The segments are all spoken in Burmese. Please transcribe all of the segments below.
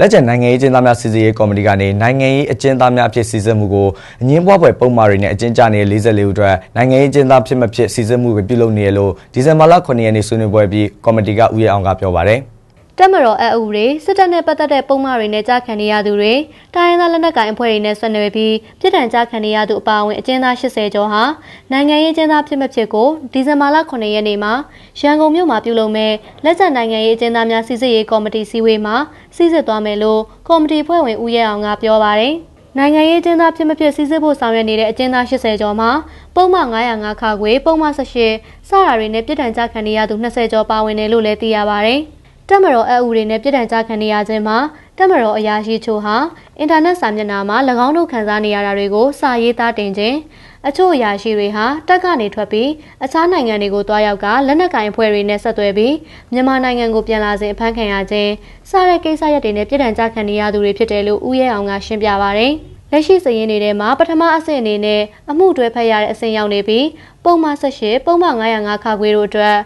လက်ကျန်နိုင်ငံရေးအကျဉ်းသားများစီစစ်ရေးကော်မတီကနေနိုင်ငံရေးအကျဉ်းသားများအဖြစ်စီစစ်မှုကိုအငင်းပွားပွဲပုံမှားတွေနဲ့အကျဉ်းချနေတဲ့44ဦးအတွက်နိုင်ငံရေးအကျဉ်းသားဖြစ်မဖြစ်စီစစ်မှုကိုပြုလုပ်နေရလို့ဒီဇင်ဘာလ9ရက်နေ့ဆွေးနွေးပွဲပြီးကော်မတီကဦးရအောင်ကပြောပါတယ်။ တက်မတော်အအူတွေစစ်တပ်နဲ့ပတ်သက်တဲ့ပုံမှားတွေနဲ့ကြားခံနေရသူတွေတိုင်းရင်းသားလက်နက်ကိုင်အဖွဲ့တွေနဲ့ဆက်နွယ်ပြီးပြည်ထန်ကြားခံနေရသူအပါအဝင်အကျဉ်းသား80ကျော်ဟာနိုင်ငံရေးအကျဉ်းသားဖြစ်မဖြစ်ကိုဒီဇင်ဘာလ9ရက်နေ့မှာရန်ကုန်မြို့မှာပြုလုပ်မဲ့လက်ကျန်နိုင်ငံရေးအကျဉ်းသားများစီစစ်ရေးကော်မတီစည်းဝေးမှာစီစစ်သွားမယ်လို့ကော်မတီဖွဲ့ဝင်ဦးရဲအောင်ကပြောပါတယ်နိုင်ငံရေးကျင်းသားဖြစ်မဖြစ်စီစစ်ဖို့ဆောင်ရွက်နေတဲ့အကျဉ်းသား80ကျော်မှာပုံမှန်905ခါခွေပုံမှန်18စတာတွေနဲ့ပြည်ထန်ကြခံနေရသူ20ကျော်ပါဝင်တယ်လို့လည်းသိရပါဗျ။ တက်မတော်အအူတွေနဲ့ပြည်ထန်ကြခံနေရခြင်းမှာတက်မတော်အရာရှိချို့ဟာအင်တာနက်စာမျက်နှာမှာ၎င်းတို့ခန်းစားနေရတာတွေကိုစာရေးသားတင်ခြင်းအချို့အရာရှိတွေဟာတက်ကနေထွက်ပြီးအခြားနိုင်ငံတွေကိုတွားရောက်ကလက်နက်ကင်အဖွဲ့တွေနဲ့ဆက်သွယ်ပြီးမြန်မာနိုင်ငံကိုပြန်လာစဉ်အဖမ်းခံရခြင်းစတဲ့ကိစ္စရပ်တွေနဲ့ပြည်ထန်ကြခံနေရသူတွေဖြစ်တယ်လို့ဦးရဲအောင်ကရှင်းပြပါရတယ်။လက်ရှိစည်ရင်းတွေထဲမှာပထမအဆင့်အနေနဲ့အမှုတွဲဖက်ရတဲ့အဆင့်ရောက်နေပြီးပုံမှန်၁၈ပုံမှန်905ခါခွေတို့အတွက်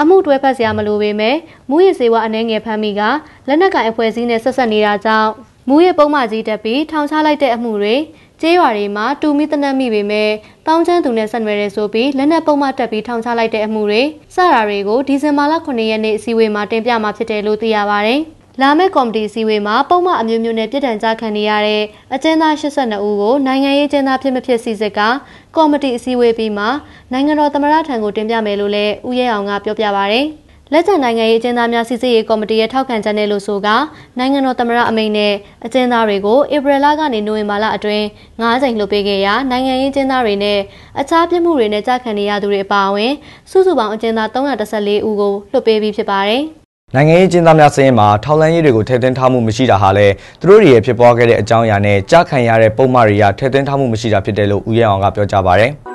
အမှုတွဲဖက်စရာမလိုပေမဲ့မူရည်စေဝါအနေငယ်ဖမ်းမိကလက်နက်ကင်အဖွဲ့အစည်းနဲ့ဆက်ဆက်နေတာကြောင့်မူရည်ပုံမှန်ကြီးတက်ပြီးထောင်ချလိုက်တဲ့အမှုတွေကျေးရွာတွေမှာတူမီတနက်မိပေမဲ့တောင်းချမ်းသူနဲ့ဆက်နွယ်ရဲဆိုပြီးလက်နက်ပုံမှန်တက်ပြီးထောင်ချလိုက်တဲ့အမှုတွေစတာတွေကိုဒီဇင်ဘာလ9ရက်နေ့အစည်းအဝေးမှာတင်ပြမှာဖြစ်တယ်လို့သိရပါဗျ။ လာမယ့်ကော်မတီစည်းဝေးမှာပုံမှန်အမျိုးမျိုးနဲ့ပြည်ထန်ကြခံနေရတဲ့အကျဉ်းသား82ဦးကိုနိုင်ငံရေးကျဉ်းသားဖြစ်မဖြစ်စီစစ်ကကော်မတီအစည်းအဝေးပြီးမှနိုင်ငံတော်သမ္မတထံကိုတင်ပြမယ်လို့လည်းဦးရဲအောင်ကပြောပြပါရယ်လက်ကျန်နိုင်ငံရေးအကျဉ်းသားများစစ်ဆေးရေးကော်မတီရဲ့ထောက်ခံချက်နဲ့လို့ဆိုကနိုင်ငံတော်သမ္မတအမိန့်နဲ့အကျဉ်းသားတွေကိုဧပြီလကနေနိုဝင်ဘာလအတွင်း9ကြိမ်လှုပ်ပေးခဲ့ရာနိုင်ငံရေးအကျဉ်းသားတွေနဲ့အခြားပြစ်မှုတွေနဲ့ကြာခံနေရသူတွေအပါအဝင်စုစုပေါင်းအကျဉ်းသား314ဦးကိုလှုပ်ပေးပြီးဖြစ်ပါတယ်။ နိုင်ငံရေးကျင်းသားများစရင်မှာထောက်လန်းရေးတွေကိုထည့်သွင်းထားမှုမရှိတာဟာလည်းသူတို့တွေရဲ့ဖြစ်ပွားခဲ့တဲ့အကြောင်းအရာနဲ့ကြားခံရတဲ့ပုံမှန်တွေကထည့်သွင်းထားမှုမရှိတာဖြစ်တယ်လို့ဦးရဲအောင်ကပြောကြားပါဗျ။